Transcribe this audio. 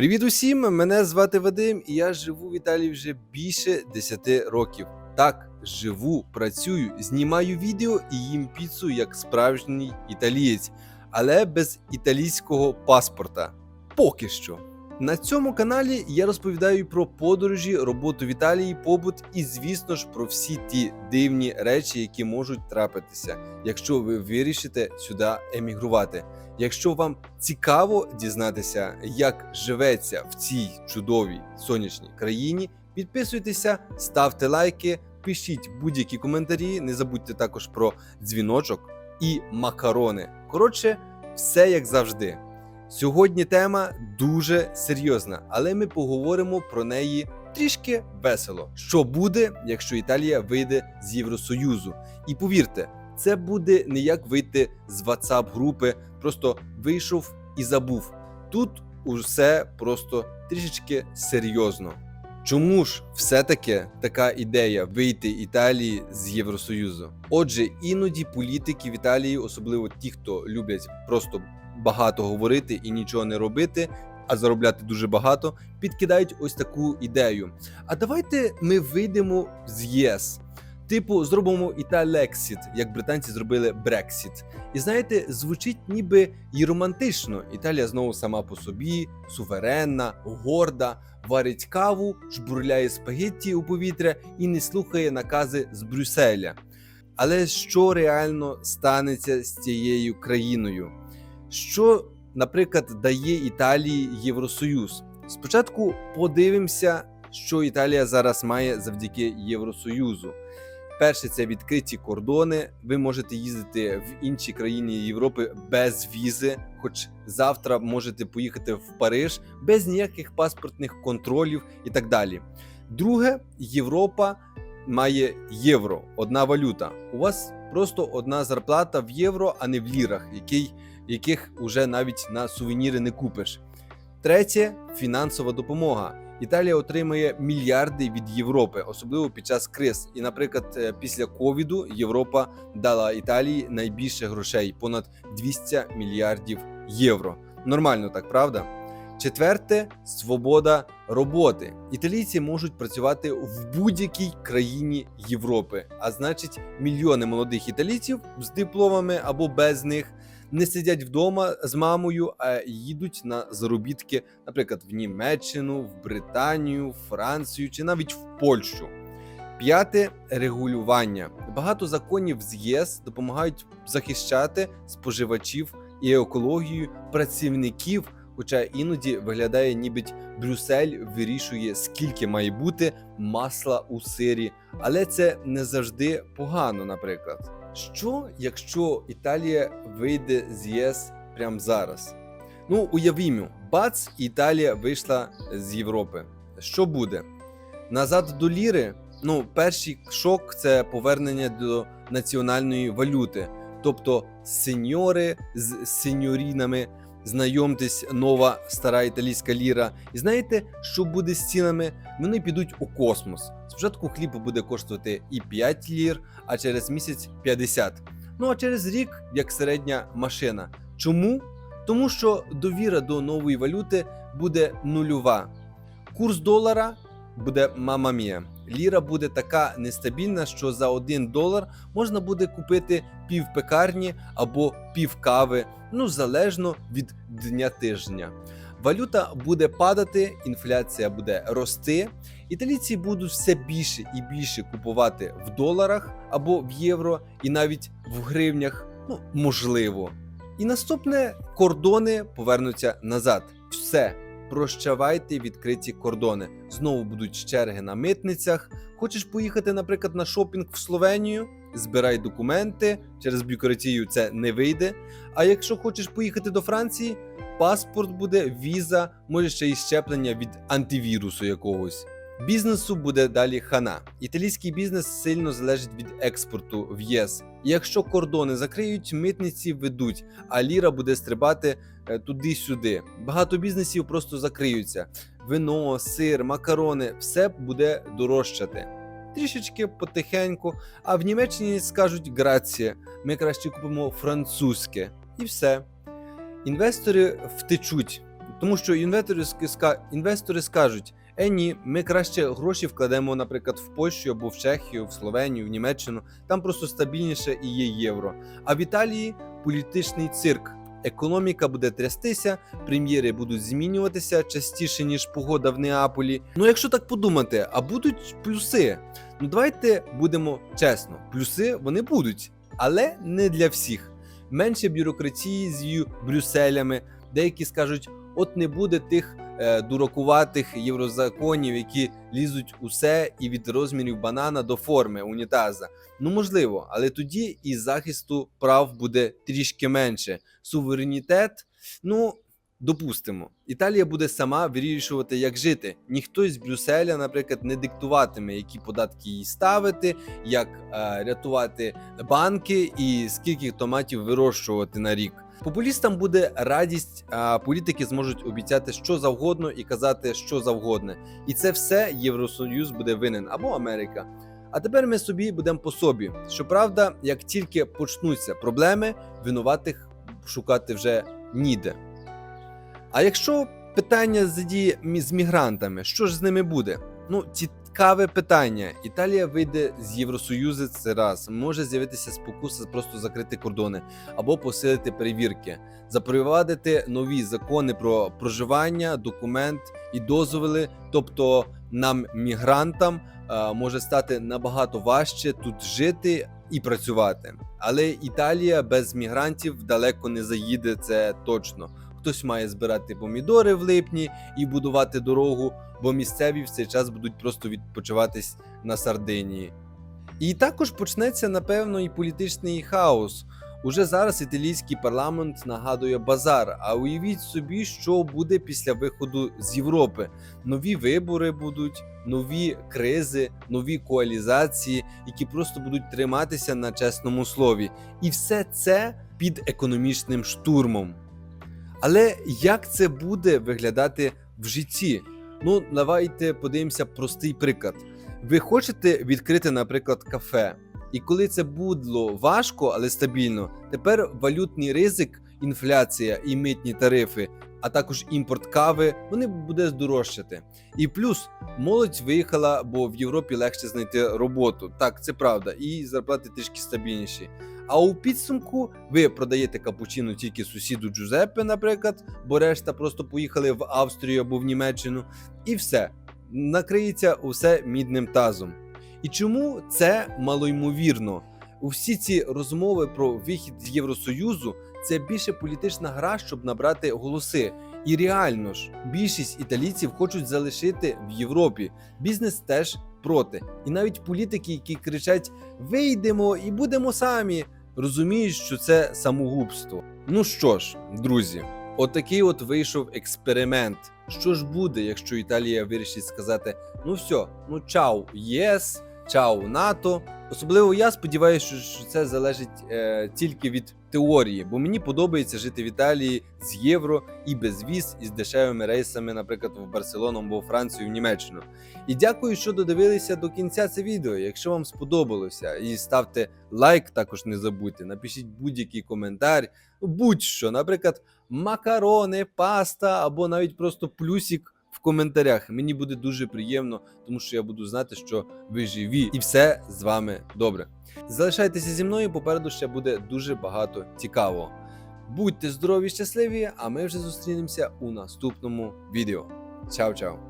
Привіт усім! Мене звати Вадим, і я живу в Італії вже більше 10 років. Так, живу, працюю, знімаю відео і їм піцу як справжній італієць, але без італійського паспорта. Поки що. На цьому каналі я розповідаю про подорожі, роботу в Італії, побут і, звісно ж, про всі ті дивні речі, які можуть трапитися, якщо ви вирішите сюди емігрувати. Якщо вам цікаво дізнатися, як живеться в цій чудовій сонячній країні, підписуйтеся, ставте лайки, пишіть будь-які коментарі. Не забудьте також про дзвіночок і макарони. Коротше, все як завжди. Сьогодні тема дуже серйозна, але ми поговоримо про неї трішки весело. Що буде, якщо Італія вийде з Євросоюзу? І повірте, це буде не як вийти з WhatsApp групи, просто вийшов і забув. Тут усе просто трішечки серйозно. Чому ж все-таки така ідея вийти Італії з Євросоюзу? Отже, іноді політики в Італії, особливо ті, хто люблять просто багато говорити і нічого не робити, а заробляти дуже багато, підкидають ось таку ідею. А давайте ми вийдемо з ЄС. Типу, зробимо Італексіт, як британці зробили Брексіт. І знаєте, звучить ніби і романтично. Італія знову сама по собі, суверенна, горда, варить каву, жбурляє спагетті у повітря і не слухає накази з Брюсселя. Але що реально станеться з цією країною? Що, наприклад, дає Італії Євросоюз? Спочатку подивимося, що Італія зараз має завдяки Євросоюзу. Перше, це відкриті кордони. Ви можете їздити в інші країни Європи без візи, хоч завтра можете поїхати в Париж без ніяких паспортних контролів і так далі. Друге, Європа має євро, одна валюта. У вас просто одна зарплата в євро, а не в лірах, який, яких уже навіть на сувеніри не купиш. Третє фінансова допомога. Італія отримує мільярди від Європи, особливо під час криз. І, наприклад, е, після ковіду Європа дала Італії найбільше грошей понад 200 мільярдів євро. Нормально так, правда? Четверте свобода роботи. Італійці можуть працювати в будь-якій країні Європи, а значить, мільйони молодих італійців з дипломами або без них не сидять вдома з мамою, а їдуть на заробітки, наприклад, в Німеччину, в Британію, Францію чи навіть в Польщу. П'яте регулювання. Багато законів з ЄС допомагають захищати споживачів і екологію працівників. Хоча іноді виглядає, ніби Брюссель вирішує, скільки має бути масла у сирі, але це не завжди погано, наприклад. Що, якщо Італія вийде з ЄС прямо зараз? Ну, уявімо, бац, Італія вийшла з Європи. Що буде? Назад до ліри? Ну, перший шок це повернення до національної валюти, тобто сеньори з сеньорінами. Знайомтесь, нова стара італійська ліра. І знаєте, що буде з цінами? Вони підуть у космос. Спочатку хліб буде коштувати і 5 лір, а через місяць 50. Ну а через рік як середня машина. Чому? Тому що довіра до нової валюти буде нульова. Курс долара буде мама мія. Ліра буде така нестабільна, що за 1 долар можна буде купити пів пекарні або пів кави, ну залежно від дня тижня. Валюта буде падати, інфляція буде рости. Італійці будуть все більше і більше купувати в доларах або в євро, і навіть в гривнях, ну можливо. І наступне кордони повернуться назад. Все. Прощавайте відкриті кордони. Знову будуть черги на митницях. Хочеш поїхати, наприклад, на шопінг в Словенію? Збирай документи. Через бюрократію це не вийде. А якщо хочеш поїхати до Франції, паспорт буде, віза, може ще й щеплення від антивірусу якогось. Бізнесу буде далі хана. Італійський бізнес сильно залежить від експорту в ЄС. І якщо кордони закриють, митниці ведуть, а ліра буде стрибати е, туди-сюди. Багато бізнесів просто закриються. Вино, сир, макарони все буде дорожчати. Трішечки потихеньку, а в Німеччині скажуть грація, ми краще купимо французьке. І все. Інвестори втечуть. Тому що інвестори, інвестори скажуть: е ні, ми краще гроші вкладемо, наприклад, в Польщу або в Чехію, в Словенію, в Німеччину. Там просто стабільніше і є євро. А в Італії політичний цирк. Економіка буде трястися, прем'єри будуть змінюватися частіше, ніж погода в Неаполі. Ну, якщо так подумати, а будуть плюси. Ну давайте будемо чесно, плюси вони будуть, але не для всіх. Менше бюрократії з Брюсселями. Деякі скажуть, от не буде тих дуракуватих єврозаконів, які лізуть усе і від розмірів банана до форми унітаза. Ну можливо, але тоді і захисту прав буде трішки менше. Суверенітет, ну. Допустимо, Італія буде сама вирішувати, як жити. Ніхто з Брюсселя, наприклад, не диктуватиме, які податки їй ставити, як е, рятувати банки і скільки томатів вирощувати на рік. Популістам буде радість, а політики зможуть обіцяти що завгодно і казати що завгодно. І це все Євросоюз буде винен або Америка. А тепер ми собі будемо по собі. Щоправда, як тільки почнуться проблеми, винуватих шукати вже ніде. А якщо питання з мігрантами, що ж з ними буде? Ну, цікаве питання. Італія вийде з Євросоюзу це раз. Може з'явитися спокуса просто закрити кордони або посилити перевірки, запровадити нові закони про проживання, документ і дозволи. Тобто нам, мігрантам, е, може стати набагато важче тут жити і працювати. Але Італія без мігрантів далеко не заїде, це точно. Хтось має збирати помідори в липні і будувати дорогу, бо місцеві в цей час будуть просто відпочиватись на Сардинії. І також почнеться, напевно, і політичний хаос. Уже зараз італійський парламент нагадує базар. А уявіть собі, що буде після виходу з Європи. Нові вибори будуть, нові кризи, нові коалізації, які просто будуть триматися на чесному слові. І все це під економічним штурмом. Але як це буде виглядати в житті? Ну, давайте подивимося простий приклад. Ви хочете відкрити, наприклад, кафе, і коли це було важко, але стабільно, тепер валютний ризик, інфляція і митні тарифи, а також імпорт кави, вони буде здорожчати. І плюс молодь виїхала, бо в Європі легше знайти роботу. Так, це правда, і зарплати трішки стабільніші. А у підсумку ви продаєте капучино тільки сусіду Джузеппе, наприклад, бо решта просто поїхали в Австрію або в Німеччину, і все накриється усе мідним тазом. І чому це малоймовірно? Усі ці розмови про вихід з Євросоюзу це більше політична гра, щоб набрати голоси. І реально ж, більшість італійців хочуть залишити в Європі. Бізнес теж проти. І навіть політики, які кричать: вийдемо і будемо самі, розуміють, що це самогубство. Ну що ж, друзі, отакий от вийшов експеримент. Що ж буде, якщо Італія вирішить сказати: ну все, ну чау, ЄС, чау, НАТО. Особливо я сподіваюся, що, це залежить е, тільки від теорії, бо мені подобається жити в Італії з євро і без віз, і з дешевими рейсами, наприклад, в Барселону або в Францію, в Німеччину. І дякую, що додивилися до кінця це відео. Якщо вам сподобалося, і ставте лайк, також не забудьте. Напишіть будь-який коментар, будь-що, наприклад, макарони, паста або навіть просто плюсик в коментарях. Мені буде дуже приємно, тому що я буду знати, що ви живі, і все з вами добре. Залишайтеся зі мною, попереду ще буде дуже багато цікавого. Будьте здорові, щасливі, а ми вже зустрінемося у наступному відео. Чао-чао!